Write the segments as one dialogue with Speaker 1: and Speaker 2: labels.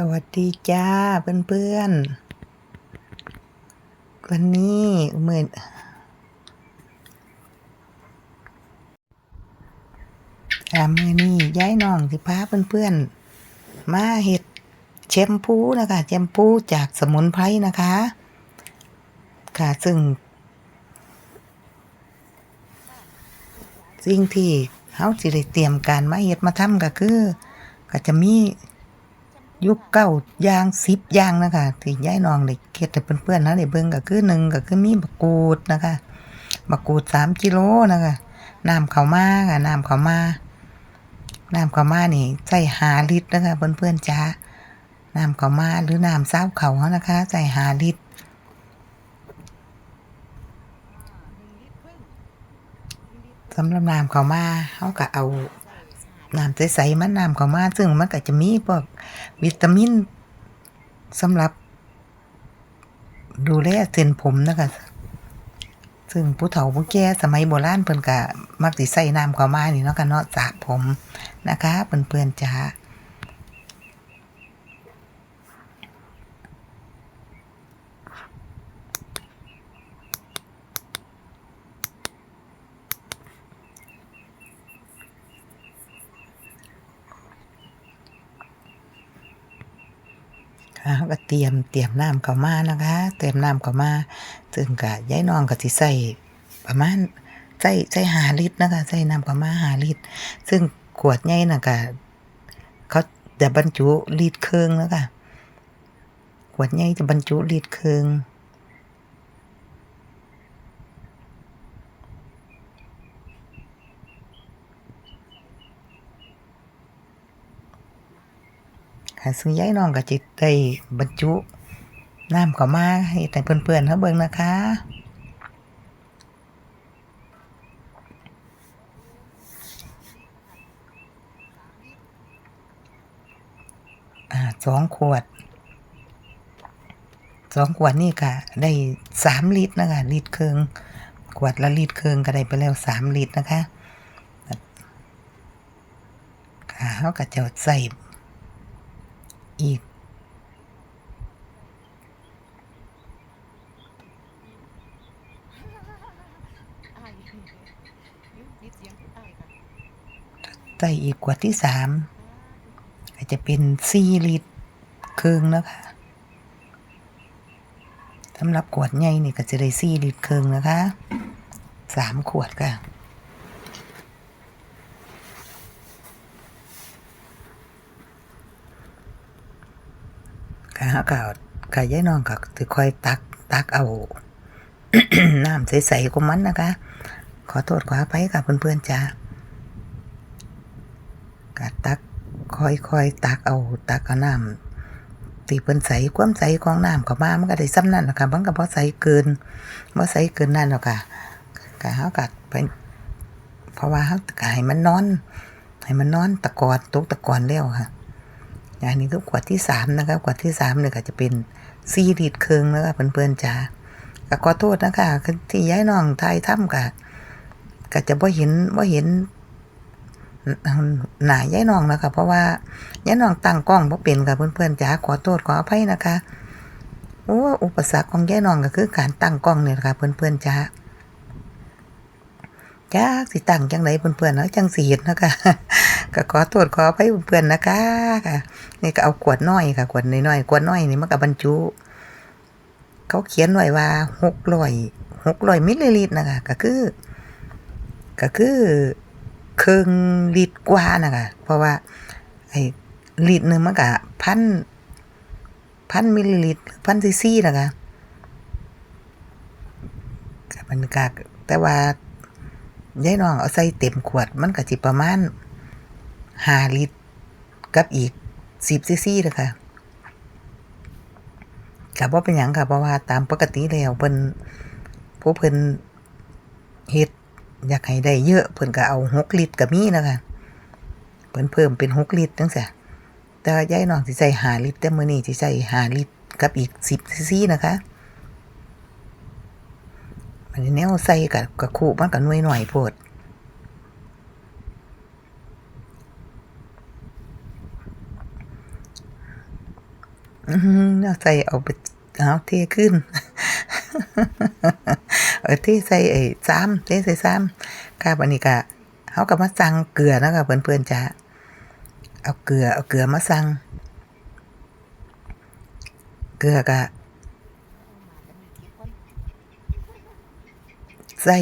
Speaker 1: สวัสดีจ้าเพื่อนๆ วันนี้มืออ่ามือนี้ย้ายน้องสิพาเพื่อนๆ มาเห็ดแชมพูนะคะแชมพูจากสมุนไพรนะคะ ค่ะซึ่ง สิ่งที่เขาสิได้เตรียมการมาเฮ็ดมาทำก็คือ ก็จะมี ยุคเก้าย่างสิบย่างนะคะที่ย้ายนองได้เฮ็ดให้เพื่อนๆนะได้เบิ่งก็คือหนึ่งก็คือมีมะกรูดนะคะมะกรูดสามกิโลนะคะน้ำเขามาค่ะน้ำเขามาน้ำเขามานี่ใส่หาลิตรนะคะเพื่อนๆจ้าน้ำเขามาหรือน้ำซาวเขาเขานะคะใส่หาลิตรสำหรับน้ำเขามาเขาก็เอา น้ำใสๆมันน้ำของมาซึ่งมันก็จะมีพวกวิตามินสำหรับ ดูแลเส้นผมนะคะซึ่งผู้เฒ่าผู้แก่สมัยโบราณเพิ่นก็มักสิใส่น้ำเขาวมานี่เนาะกันเนาะสระผมนะคะเพื่อนๆจ้า ค่ะเขาก็เตรียมเตรียมน้ำเขามานะคะ เตรียมน้ำเขามาซึ่งกะย้ายน้องก็สิใส่ประมาณใส่ใส่หาลิตรนะคะใส่น้ำเขามาหาลิตรซึ่งขวดใหญ่น่ะก็เขาจะบรรจุลิตรครึ่งแล้วค่ะขวดใหญ่จะบรรจุลิตรครึ่ง ซึ่งย้ายน้องก็จิตได้บรรจุน้ำขามาให้แต่เพื่อนๆเขาเบิ่งนะคะอ่าสองขวดสองขวดนี่ค่ะได้สามลิตรนะคะลิตรครึ่งขวดละลิตรครึ่งก็ได้ไปแล้วสามลิตรนะคะค่ะเขาก็จะใส่ อีก
Speaker 2: อ้ายยุยิดเสียงอ้ายค่ะ
Speaker 1: ใส่อีกขวดที่สามก็จะเป็นสี่ลิตรครึ่งนะคะสำหรับขวดใหญ่นี่ก็จะได้สี่ลิตรครึ่งนะคะสามขวดค่ะ ค่ะก็ก็ยายน้องก็ถือคอยตักตักเอาน้ำใสๆของมันนะคะ ขอโทษขออภัยค่ะเพื่อนๆจ้าก็ตักค่อยๆตักเอาตักเอาน้ำตีเพิ่นใสความใสของน้ำเข้ามามันก็ได้ซ้ำนั่นนะคะมันก็บ่ใสเกินบ่ใสเกินนั่นหรอกค่ะก็เฮาก็ไปเพราะว่าเฮาก็ให้มันนอนให้มันนอนตะกอนตกตะกอนแล้วค่ะ อย่างนี้ก็ขวดที่สามนะคะขวดที่สามเนี่ยก็จะเป็นซีลิตรครึ่งนะคะเพื่อนๆจ้าก็ขอโทษนะคะที่ย้ายน้องไทยถ้ำกะก็จะบ่เห็นบ่เห็นหน้าย้ายน้องนะคะเพราะว่าย้ายน้องตั้งกล้องบ่เป็นค่ะเพื่อนๆจ้าขอโทษขออภัยนะคะโอ้อุปสรรคของย้ายน้องก็คือการตั้งกล้องเนี่ยนะคะเพื่อนๆจ้าจ้าสิตั้งจังไดเพื่อนๆเนาะจังสิเห็นนะคะ ก็ขอโทษขออภัยเพื่อนนะคะค่ะ นี่ก็เอาขวดน้อยค่ะขวดน้อยๆขวดน้อยนี่มันก็บรรจุ เขาเขียนไว้ว่าหกร้อยหกร้อยมิลลิลิตรนะคะก็คือ ก็คือครึ่งลิตรกว่านะคะเพราะว่า ไอ้ลิตรหนึ่งมันก็พันพันมิลลิลิตรพันซีซีนะคะมันก็แต่ว่ายายน้องเอาใส่เต็มขวดมันก็สิประมาณ ห้าลิตร กับอีกสิบซีซีเลยค่ะกับว่าเป็นหยังค่ะเพราะว่าตามปกติแล้วเพิ่นผู้เพิ่นเฮ็ดอยากให้ได้เยอะเพิ่นก็เอาหกลิตรก็มีนะคะเพิ่นเพิ่มเป็นหกลิตรจังซี่แต่ยายน้องสิใส่ห้าลิตรแต่มื้อนี้สิใส่ห้าลิตรกับอีกสิบซีซีนะคะมันแนวใส่กับกับคู่มันก็หน่วยหน่อยโพด เอาใส่เอาไปเอาเทขึ้น เออเทใส่ไอ้ซ้ำเทใส่ซ้ำค่ะวันนี้ก็เขาก็มาสั่งเกลือนะคะเพื่อนๆจ้ะเอาเกลือเอาเกลือมาสั่งเกลือก็ใส่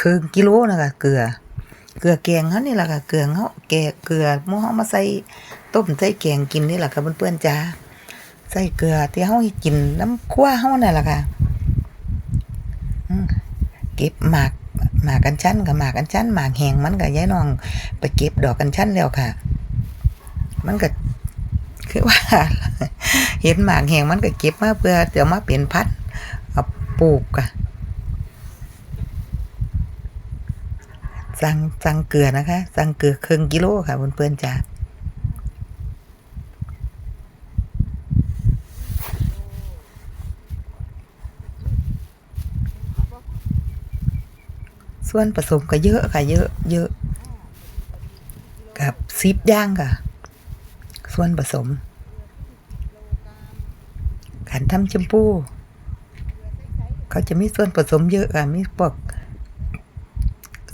Speaker 1: ครึ่งกิโลนะคะเกลือ เกลือแกงเขานี่แหละค่ะเกลือเขาแกะเกลือหมูเขามาใส่ต้มใส่แกงกินนี่แหละค่ะเพื่อนๆจ้า ใส่เกลือที่เขาให้กินน้ำขั้วเขานี่นแหละค่ะเก็บหมากหมากกันชั้นกับหมากกันชั้นหมากแหงมันกับยายน้อง ไปเก็บดอกกันชั้นแล้วค่ะ มันก็คือว่า เห็นหมากแหงมันก็เก็บมาเพื่อจะมาเป็นพัดเอาปลูกค่ะสั่งสั่งเกลือนะคะ สั่งเกลือครึ่งกิโลค่ะเพื่อนๆจ้า ส่วนผสมก็เยอะค่ะ เยอะเยอะกับซิปย่างค่ะ ส่วนผสม ขันทำชมพูเขาจะมีส่วนผสมเยอะค่ะมีพวก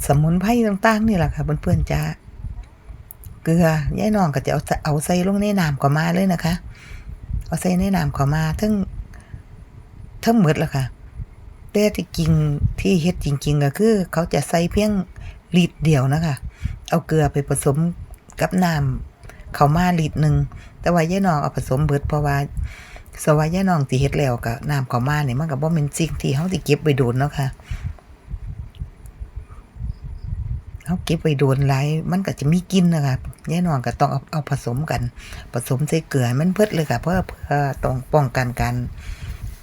Speaker 1: สมุนไพรต่างๆนี่แหละค่ะเพื่อนๆจ้าเกลือยายนองก็จะเอาเอาใส่ลงในน้ำก็มาเลยนะคะ เอาใส่ในน้ำก็มาทั้งทั้งหมดแล้วค่ะ แต่ที่จริงที่เฮ็ดจริง ๆ ก็คือ เขาจะใส่เพียงลิตรเดียวนะคะ เอาเกลือไปผสมกับน้ำเขามาลิตรหนึ่งแต่ว่าย่ายน้องเอาผสมเบิดเพราะว่าสวาย่ายน้องที่เฮ็ดแล้วกับน้ำเขามาเนี่ยมันก็บ่แม่นสิ่งที่เฮาสิเก็บไว้โดนเนาะค่ะเขาเก็บไว้โดนหลายมันก็จะมีกินนะคะแน่นอนก็ต้องเอาเอาผสมกัน ผสมใส่เกลือมันเพิดเลยค่ะ เพื่อเพื่อต้องป้องกันการ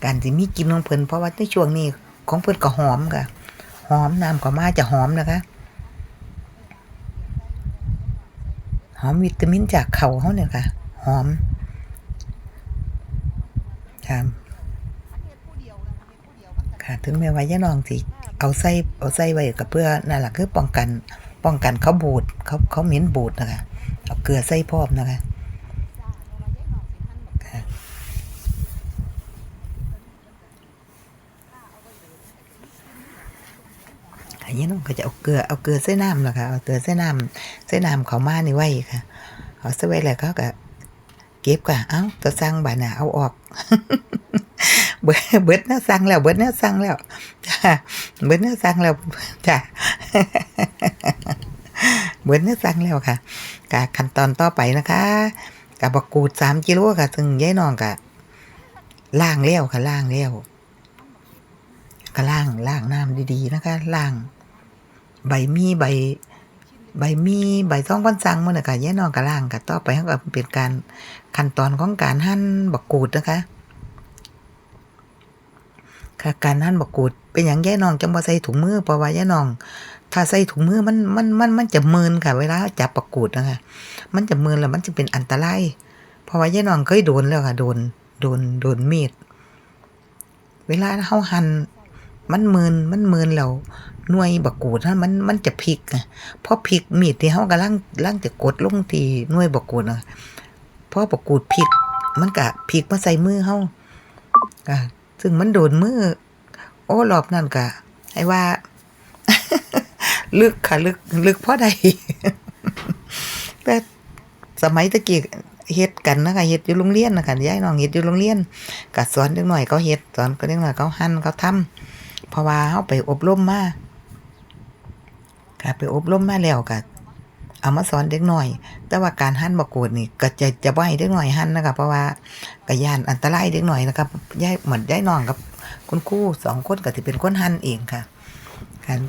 Speaker 1: การที่มีกินของเพิ่นเพราะว่าในช่วงนี้ของเพิ่นก็หอมค่ะ หอมน้ำก็มาจะหอมนะคะหอมวิตามินจากเขาเขาเนี่ยค่ะ หอมค่ะค่ะถึงแม้ว่าย่านองสิเอาใส่เอาใส่ไว้ก็เพื่อนั่นแหละคือป้องกัน ป้องกันเขาบูดเขาเขาเหม็นบูดนะคะเอาเกลือใส่พร้อมนะคะ อันนี้น้องก็จะเอาเกลือเอาเกลือใส่น้ำนะคะเอาเกลือใส่น้ำใส่น้ำเขามานี่ไว้ค่ะเอาใส่ไว้แล้วเขาก็เก็บก่ะเอ้าตัวสั่งบาน่ะเอาออก เบิดเบิดเนื้อสั่งแล้วเบิดเนื้อสั่งแล้วจ้าเบิดเนื้อสั่งแล้วจ้าเบิดเนื้อสั่งแล้วค่ะกะขั้นตอนต่อไปนะคะกับบักกูดสามกิโลค่ะซึ่งยายน้องกะล่างแล้วค่ะล่างแล้วก็ล่างล่างน้ำดีๆนะคะล่าง ใบมีใบ ใบมีใบท้องพันสังมันน่ะค่ะแยายน้องก็ล่างก็ต่อไปเขาก็เป็นการขั้นตอนของการหั่นบักกูดนะคะค่ะการหั่นบักกูดเป็นอย่างแย่นองจังบ่ใส่ถุงมือเพราะว่าย่นอง ถ้าใส่ถุงมือมันมันมันมันจะมึนค่ะ เวลาจับบักกูดนะคะมันจะมึนแล้วมันจะเป็นอันตรายเพราะว่าแย่นองเคยโดนแล้วค่ะโดนโดนโดนมีดเวลาเฮาหั่นมันมึนมันมึนแล้ว หน่วยบักกูดนะมันมันจะพลิกอะพอพลิกมีดที่เฮากำลังลังจะกดลงที่หน่วยบักกูดน่ะพอบักกูดพลิก มันก็พลิกมาใส่มือเฮาอะซึ่งมันโดนมือ โอ้รอบนั่นกะไอ้ว่า ลึกค่ะ ลึก ลึกเพราะใดแต่สมัยตะกี้เฮ็ดกันนะคะเฮ็ดอยู่โรงเรียนนะคะยายน้องเฮ็ดอยู่โรงเรียนก็สอนเด็กหน่อยเขาเฮ็ดสอนก็เด็กหน่อยเขาหั่นเขาทำเพราะว่าเฮาไปอบรมมา ค่ะไปอบรมมาแล้วก็เอามาสอนเด็กหน่อย แต่ว่าการหั่นบะกูดนี่ก็จะจะบ่ให้เด็กหน่อยหั่นนะคะเพราะว่าก็ย่านอันตรายเด็กหน่อยนะครับยายเหมือนยายน้องกับคุณครูสองคนก็สิเป็นคนหั่นเองค่ะการ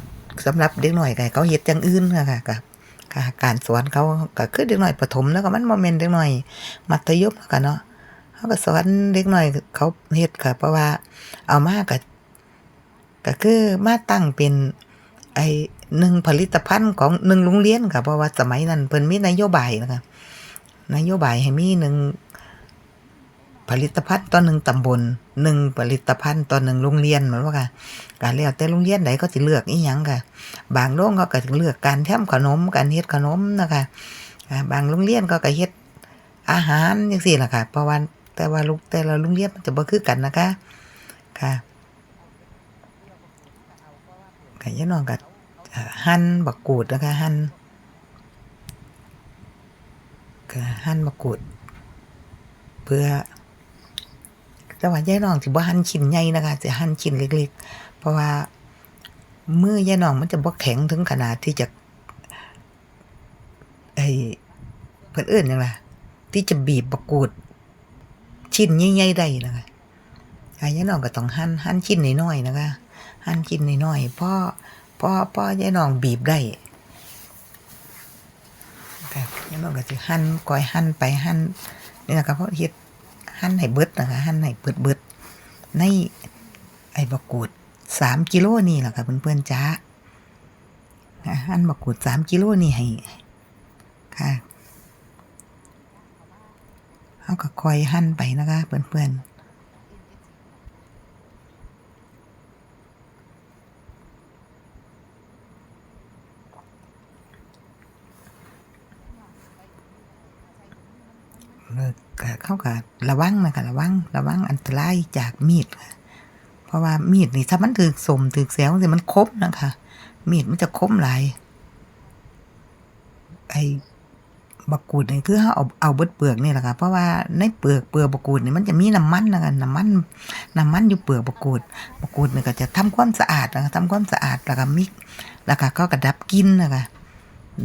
Speaker 1: สำหรับเด็กหน่อยก็เขาเฮ็ดอย่างอื่นค่ะคะกับการสอนเขาก็คือเด็กหน่อยประถมแล้วก็มันบ่แม่นเด็กหน่อย มัธยมแล้วก็เนาะเขาก็สอนเด็กหน่อยเขาเฮ็ดค่ะ เพราะว่าเอามาก็ก็คือมาตั้งเป็นไอ หนึ่งผลิตภัณฑ์ของหนึ่งโรงเรียนค่ะเพราะว่าสมัยนั้นเพิ่นมีนโยบายนะคะนโยบายให้มีหนึ่งผลิตภัณฑ์ต่อหนึ่งตำบลหนึ่งผลิตภัณฑ์ต่อหนึ่งโรงเรียนเหมือนว่าค่ะการเลือกแต่โรงเรียนไหนก็จะเลือกอีหยังค่ะ บางโรงก็ก็เลือกการทำขนมการเฮ็ดขนมนะคะบางโรงเรียนก็ก็เฮ็ดอาหารจังซี่ล่ะค่ะเพราะว่าแต่ว่าลูกแต่ละโรงเรียนมันจะบ่คือกันนะคะค่ะค่ะยายน้องก็เอ่อ หั่นบักกูดนะคะหั่นก็หั่นบักกูด เพื่อแต่ว่ายายน้องสิบ่หั่นชิ้นใหญ่นะคะสิหั่นชิ้นเล็กๆ เพราะว่ามือยายน้องมันจะบ่แข็งถึงขนาดที่จะไอ้เพิ่นเอิ้นยังล่ะที่จะบีบบักกูด ชิ้นใหญ่ๆได้นะคะยายน้องก็ต้องหั่นหั่นชิ้นน้อยๆนะคะหั่นชิ้นน้อยๆเพอ พอพอยายน้องบีบได้ค่ยายน้องก็สิหั่นก้อยหั่นไปหั่นนี่นะคะเพราะเฮ็ดหั่นให้เบิดนะคะหั่นให้เบิดเบิดในไอ้บักกูดสามกิโลนี่แหละค่ะเพื่อนๆจ้าอะหั่นบักกูดสามกิโลนี่ให้ค่ะเขาก็คอยหั่นไปนะคะเพื่อนๆ เลิกก็เขาก็ระวังนะคะระวังระวังอันตรายจากมีดค่ะเพราะว่ามีดนี่ถ้ามันถือสมถือแสงสิมันคมนะคะ มีดมันจะคมหลายไอ้บักกูดนี่คือเขาเอาเอาเบิดเปลือกนี่แหละค่ะเพราะว่าในเปลือกเปลือกบักกูดนี่มันจะมีน้ำมันนะคะน้ำมันน้ำมันอยู่เปลือกบักกูดบักกูดนี่ก็จะทำความสะอาดนะคะทำความสะอาดแล้วก็มิกแล้วก็ก็กระดับกลินนะคะ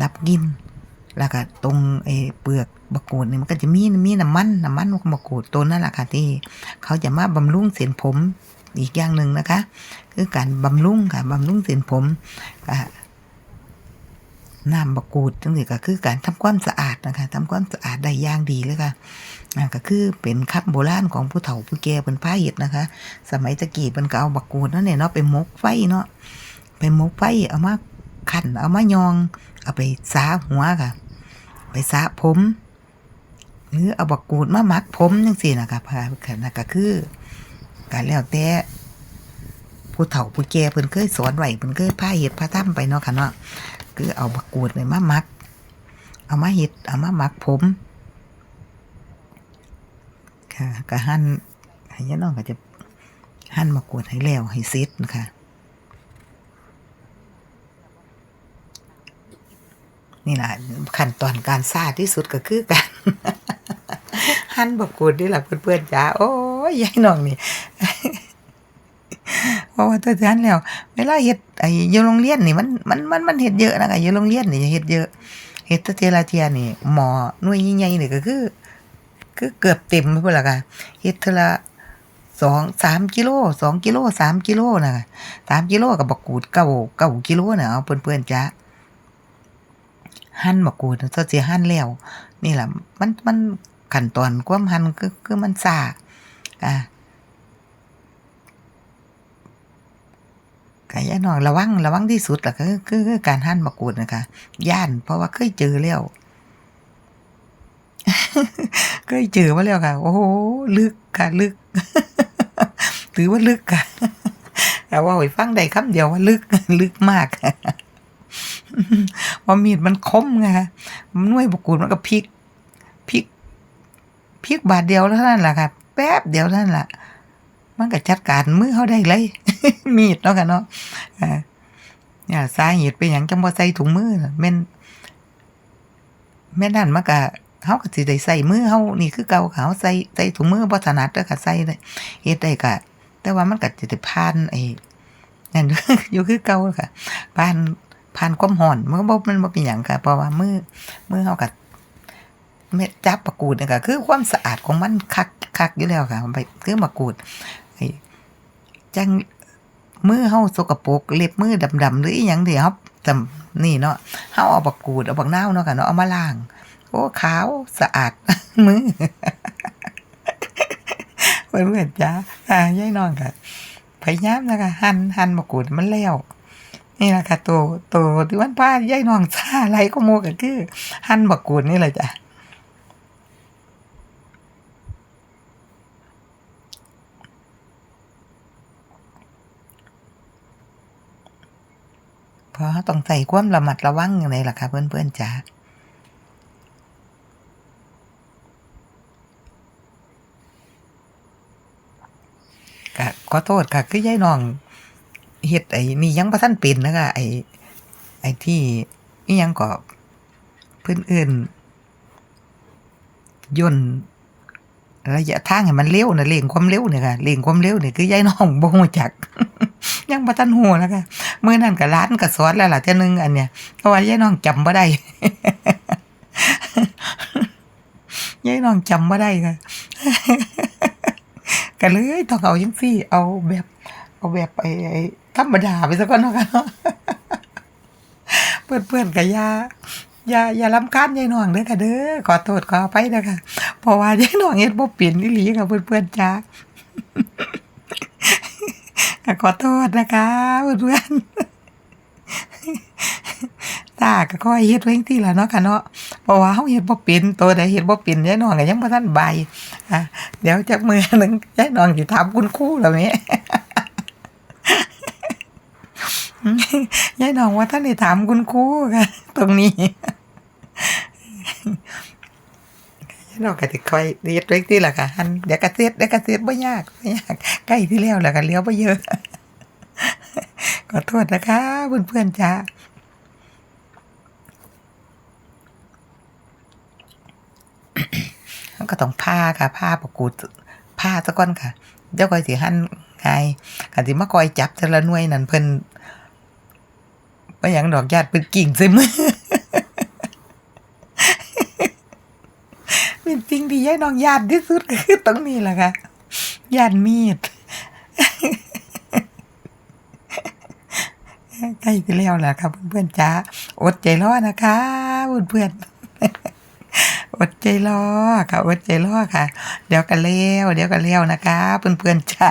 Speaker 1: ดับกลิน แล้วก็ตรงไอ้เปลือกบักกูดนี่มันก็จะมีมีน้ำมันน้ำมันของบักกูดตัวนั่นแหละค่ะที่ เขาจะมาบำรุงเส้นผมอีกอย่างหนึ่งนะคะ คือการบำรุงค่ะบำรุงเส้นผมน้ำบะกรูดจังซี่ก็คือการทำความสะอาดนะคะทำความสะอาดได้อย่างดีเลยค่ะอ่าก็คือเป็นคำโบราณของผู้เฒ่าผู้แก่เป็นผ้าเห็ดนะคะ สมัยตะกี้เป็นก็เอาบะกรูดนั่นเนี่ยเนาะไปมกไฟเนาะไปมกไฟเอามาขันเอามายอง เอาไปสาหัวค่ะ ไปสาผมหรือเอาบะกรูดมามักผมจังซี่นะคะพาค่ะนั่นก็คือการแล้วแต่ผู้เฒ่าผู้แก่เพิ่นเคยสอนไหวเพิ่นเคยพาเฮ็ดพาทำไปเนาะค่ะเนาะคือเอาบักกูดเนี่ยมามัก เอามาเห็ดเอามามักผม ค่ะก็หั่นให้ยน้องก็จะหั่นมะกรูดให้แล้วให้เสร็จนะคะ นี่แหละขั้นตอนการซาที่สุดก็คือการหั่นบักกูดนี่แหละเพื่อนๆจ้าโอ้ยยายน้องนี่เพราะว่าถ้าฉะนั้นแล้วเวลาเฮ็ดไอ้อยู่โรงเรียนนี่มันมันมันมันเฮ็ดเยอะนะคะอยู่โรงเรียนนี่เฮ็ดเยอะเฮ็ดตะเทละเทียนี่หมอหน่วยใหญ่ๆนี่ก็คือคือเกือบเต็มไปหมดและค่ะเฮ็ดเทละสองสามกิโลสองกิโลสามกิโลนะคะสามกิโลกับบักกูดเก้าเก้ากิโลน่ะเอาเพื่อนๆจ้า หั่นบักกูดซะสิหั่นแล้วนี่แหละมันมันขั้นตอนความหั่นคือคือมันซาอ่ากายาน้องระวังระวังที่สุดล่ะก็คือคือคือการหั่นมะกรูดนะคะย่านเพราะว่าเคยเจอแล้วเคยเจอมาแล้วค่ะ โอ้โหลึกค่ะลึก ถือว่าลึกค่ะแต่ว่าหอยฟังได้คำเดียวว่าลึก ลึกมาก เพรามีดมันคมไงคะหน่วยบกกูดมันก็พลิกพลิกพลิกบาทเดียวเท่านั้นแหละค่ะแป๊บเดียวเท่านั้นแหละมันก็จัดการมือเขาได้เลย มีดเนาะค่ะเนาะเนี่ยสาเหตุเป็นหยังจังบ่ใส่ถุงมือน่ะแม่นแม่นั่นมันก็เฮาก็สิได้ใส่มือเฮานี่คือเก่าเฮาใส่ใส่ถุงมือบ่ถนัดเด้อค่ะใส่ได้เฮ็ดได้ก็แต่ว่ามันก็สิได้ผ่านไอ้นั่นอยู่คือเก่าค่ะผ่าน ผ่านความร้อนมันก็บ่มันบ่เป็นหยังค่ะ เพราะว่ามือมือเฮาก็เม็ดจับมะกรูดนี่ก็คือความสะอาดของมันคักคักอยู่แล้วค่ะไปคือมะกรูดไอ้จังมือเฮาสกปรกเล็บมือดำๆหรืออีหยังที่เฮาจำนี่เนาะเฮาเอาบักกูดเอาบักนาวเนาะค่ะเนาะเอามาล้าง โอ้ขาวสะอาดมือเพื่อนๆจ้าอ่ายายน้องค่ะพยายามนะคะหั่นหั่นบักกูดมันแล้ว นี่แหละค่ะตัวตัวที่วันป้ายายน้องซาอะไรก็โมก็คือ หั่นบักกูดนี่แหละจ้ะเพราะต้องใส่ความระมัดระวังอย่างไรล่ะคะเพื่อนๆจ๋าก็ขอโทษค่ะคือยายน้อง เฮ็ดไอ้นี่ยังบ่ทันเป็นนะคะไอ้ไอ้ที่อีหยังก็เพิ่นเอิ้นย่นระยะทางให้มันเร็วน่ะเร่งความเร็วเนี่ยค่ะเร่งความเร็วนี่คือยายน้องบ่ฮู้จัก ยังบ่ทันฮู้นะคะมื้อนั้นก็ร้านก็สอนแล้วล่ะเทื่อนึงอันเนี้ยเพราะว่ายายน้องจำบ่ได้ ยายน้องจำบ่ได้ค่ะก็เลยต้องเอาจังซี่ เอาแบบ เอาแบบไอ้ไอ้ธรรมดาไปซะก่อนเนาะค่ะเนาะเพื่อนๆก็อย่าอย่าอย่ารำคาญยายน้องเด้อค่ะเด้อขอโทษขออภัยเด้อค่ะเพราะว่ายายน้องเฮ็ดบ่เป็นอีหลีค่ะเพื่อนๆจ้าขอโทษนะคะเพื่อนๆตาก็ค่อยเฮ็ดไว้จังซี่ละเนาะค่ะเนาะเพราะว่าเฮาเฮ็ดบ่เป็นตัวใดเฮ็ดบ่เป็นยายน้องก็ยังบ่ทันใบอะเดี๋ยวจักมื้อหนึงยายน้องสิถามคุณครูแล้วแม่ ยายน้องว่าท่านได้ถามคุณครูค่ะตรงนี้ยายน้องก็สิค่อยเฮ็ดไว้จังซี่ละค่ะหันเดี๋ยวก็เสร็จเดี๋ยวก็เสร็จบ่ยากบ่ยากใกล้ที่แล้วแหล้วก็เหลือบ่เยอะขอโทษนะคะเพื่อนๆจ้าก็ต้องผ้าค่ะผ้าประกูดผ้าซะก่อนค่ะ เดี๋ยวก่อยสิหั่นไงก็สิมาคอยจับแต่ละหน่วยนั่นเพิ่น บ่หยังดอกญาติเพิ่นกิ่งใส่มือเป็นสิ่งที่ยายน้องญาติที่สุดคือตรงนี้แหละค่ะญาติมีดใกล้จะแล้วแหละครับเพื่อนๆจ้าอดใจรอนะคะเพื่อนๆอดใจรอค่ะอดใจรอค่ะ เดี๋ยวกันแล้วเดี๋ยวกันแล้วนะคะเพื่อนๆจ้า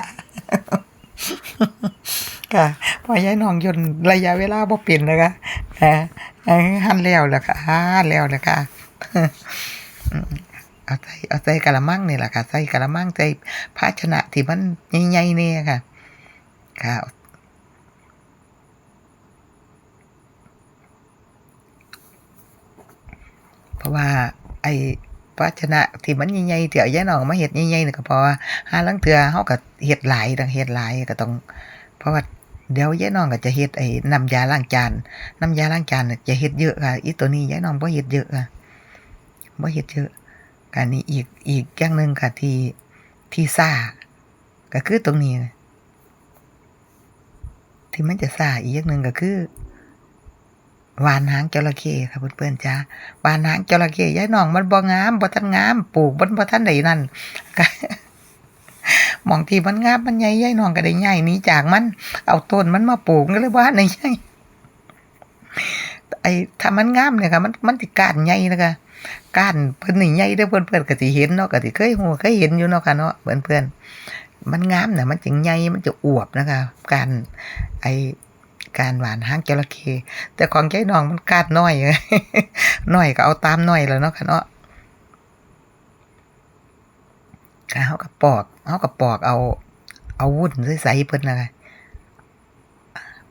Speaker 1: ค่ะพอยายน้องยนระยะเวลาบ่เปลี่ยนนะคะอ่าอ่าหันแล้วแหละค่ะหันแล้วแหละค่ะเอาใส่เอาใส่กะละมังนี่แหละค่ะใส่กะละมังใส่ภาชนะที่มันใหญ่ๆเนี่ยค่ะ ค่ะเพราะว่า ไอ้ภาชนะที่มันใหญ่ๆที่เอายายน้องมาเฮ็ดใหญ่ๆนี่ก็เพราะว่าหาลางเทื่อเฮาก็เฮ็ดหลายต้องเฮ็ดหลายก็ต้อง เพราะว่า เดี๋ยวยายน้องก็จะเฮ็ดไอ้น้ำยาล้างจานน้ำยาล้างจานจะเฮ็ดเยอะค่ะอีตัวนี้ยายน้องบ่เฮ็ดเยอะค่ะบ่เฮ็ดเยอะการนี้อีกอีกอย่างหนึ่งค่ะที่ที่ซ่าก็คือตรงนี้ที่มันจะซ่าอีกอย่างหนึ่งก็คือวานหางจระเข้ค่ะเพื่อนๆจ้าวานหางจระเข้ยายน้องมันบ่งามบ่ทันงามปลูกมันบ่ทันได้นั่นก็ มองที่มันงามมันใหญ่ยายน้องก็ได้ใหญ่หนี้จากมัน เอาต้นมันมาปลูกก็เลยว่าในใหญ่ไอ้ถ้ามันงามเนี่ยค่ะมันมันสิกานใหญ่นะคะก้านเพิ่นนี่ใหญ่เด้อเพิ่อนๆก็สิเห็นเนาะก็สิเคยฮู้เคยเห็นอยู่เนาะค่ะเนาะเพื่อนๆมันงามน่ะมันจึงใหญ่มันจะอวบนะคะการไอ้การหวานหางจระเข้แต่ของยายน้องมันกานน้อยน้อยก็เอาตามน้อยแล้วเนาะค่ะเนาะก็เฮาก็ปอก เฮาก็ปอกเอา เอาวุ้นใสๆเพิ่นนะคะ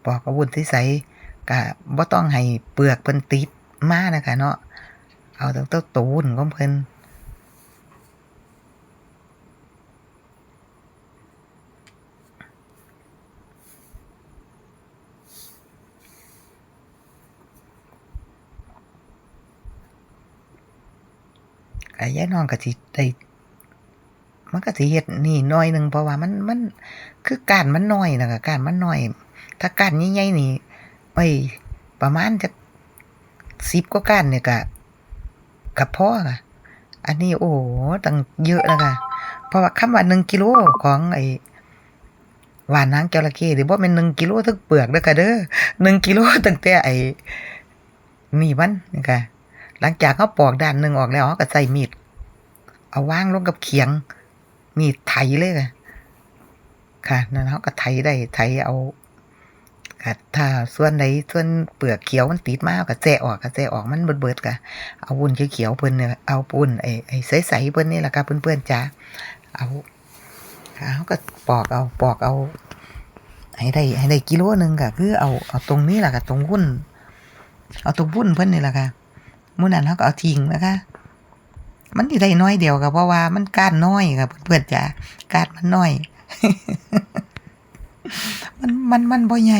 Speaker 1: ปอกเอาวุ้นใสๆก็บ่ต้องให้เปลือกเพิ่นติดมานะคะเนาะเอาตั้งแต่ตัววุ้นของเพิ่นก็ยายน้องก็สิได้ มันก็สิเฮ็ดนี่หน่อยหนึ่งเพราะว่ามันมันคือกานมันน้อยน่ะค่ะกานมันน้อย ถ้ากานใหญ่ๆนี่โอ้ยประมาณจัก10กว่ากานเนี่ยก็ก็พอค่ะอันนี้โอ้ตั้งเยอะแล้วค่ะเพราะว่าคำว่า1กิโลของไอ้หวานหางจระเข้นี่บ่แม่น1กิโลทั้งเปลือกเด้อค่ะเด้อ1กิโลตั้งแต่ไอ้นี่มันนี่ค่ะหลังจากเฮาปอกด้านหนึ่งออกแล้วก็ใช้มีด เอาวางลงกับเขียง มีดไถเลยค่ะค่ะนั่นเขาก็ไถได้ไถเอาค่ะถ้าส่วนใดส่วนเปลือกเขียวมันติดมาก็แจะออกก็แจะออกมันเบิดๆก็เอาวุ้นเขียวๆเพิ่นเนี่ยเอาปุ้นไอ้ไอ้ใสๆเพิ่นนี่แหละค่ะเพื่อนๆจ้าเอาค่ะเขาก็ปอกเอาปอกเอาให้ได้ให้ได้กิโลหนึงก็คือเอาเอาตรงนี้แหละค่ะตรงวุ้น เอาตรงวุ้นเพิ่นนี่แหละค่ะมื้อนั้นเขาก็เอาทิ้งนะคะ มันสิได้น้อยเดียวก็เพราะว่ามันก้านน้อยค่ะเพื่อนๆจ้าก้านมันน้อย มันมันมันบ่ใหญ่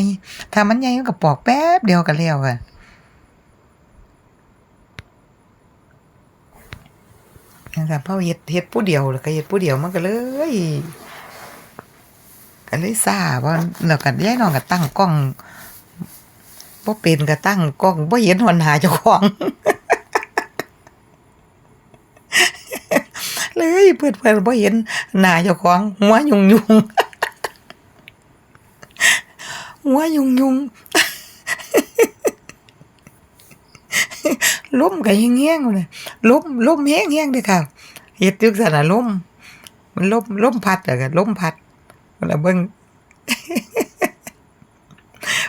Speaker 1: ถ้ามันใหญ่ก็ปอกแป๊บเดียวก็แล้วกันนะครับเพราะเฮ็ดเฮ็ดผู้เดียวแล้วก็เฮ็ดผู้เดียวมันก็เลยก็เลยซ่าว่าแล้วก็ยายน้องก็ตั้งกล้องบ่เป็นก็ตั้งกล้องบ่เห็นหัวหน้าเจ้าของ เพื่อนเพื่อนเห็นหน้าเจ้าของหัวยุงยุงหัวยุงยุงล้มก็แห้งๆเลยล้มล้มแห้งๆเด้อค่ะเฮ็ดจังซั่นน่ะลมมันล้มล้มพัดอะก็ลมพัดแล้วเบิ่ง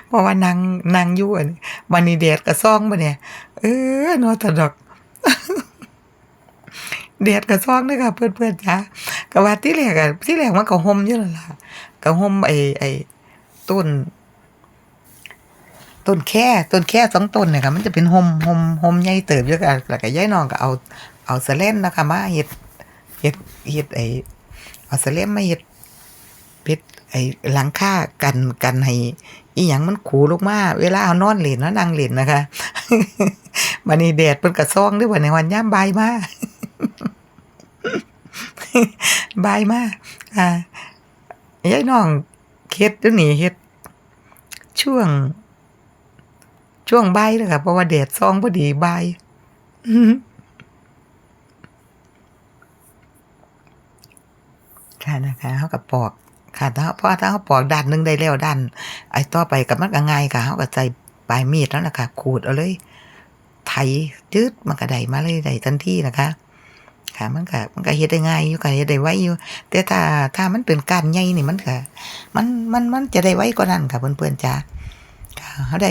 Speaker 1: เพราะว่านางนางยู่นวันนี้แดดก็ซ่องบ่เนี่ย เออนาะตดอก แดดก็ซ่องเด้อค่ะเพื่อนๆจ้าก็ว่าที่แรกอะที่แรกมันก็ห่มอยู่นั่นล่ะก็ห่มไอ้ไอ้ต้นต้นแค่ต้นแค่สองต้นเนี่ยค่ะมันจะเป็นโฮมโฮมโฮมใหญ่เติบเยอะกันแล้วก็ย้ายน้องก็เอาเอาสเลนนะคะมาเฮ็ดเฮ็ดเฮ็ดไอเอาสเลนมาเฮ็ดเฮ็ดไอหลังคากันกันให้อีหยังมันขู่ลงมาเวลาเอานอนเล่นแล้วนั่งเล่นนะคะวันนี้แดดเพิ่นก็ซ่องด้วยวันในวันย่ามบ่ายมา บายมาอ่ายายน้องเฮ็ดอยู่นี่เฮ็ด ช่วง ช่วงบ่ายเลยค่ะเพราะว่าแดดซองพอดีบ่ายอื้อหือค่ะนะคะเขากับปอกค่ะถ้าเพราะถ้าเขาปอกด้านหนึงได้แล้วด้านไอ้ต่อไปกับมันก็ง่ายค่ะเขาก็ใส่ปลายมีดแล้วนะคะขูดเอาเลย ไถจืดมันก็ได้มาเลยได้ทันทีนะคะ ค่ะ มันก็มันก็เฮ็ดได้ง่ายอยู่ก็เฮ็ดได้ไวอยู่ แต่ถ้าถ้ามันเป็นกานใหญ่นี่มันก็มันมันมันจะได้ไวกว่านั้นค่ะเพื่อนๆจ้าค่ะเขาได้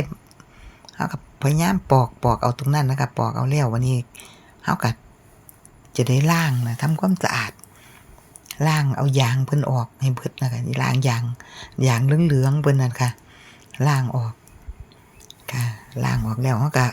Speaker 1: เขากับพยายามปอกปอกเอาตรงนั้นนะครับปอกเอาแล้ววันนี้เขากับจะได้ล้างนะทำความสะอาดล้างเอายางเพิ่นออกให้เบิดนะคะนี่ล้างยางยางเหลืองๆเพิ่นนั่นค่ะล้างออกค่ะล้างออกแล้วเขาก็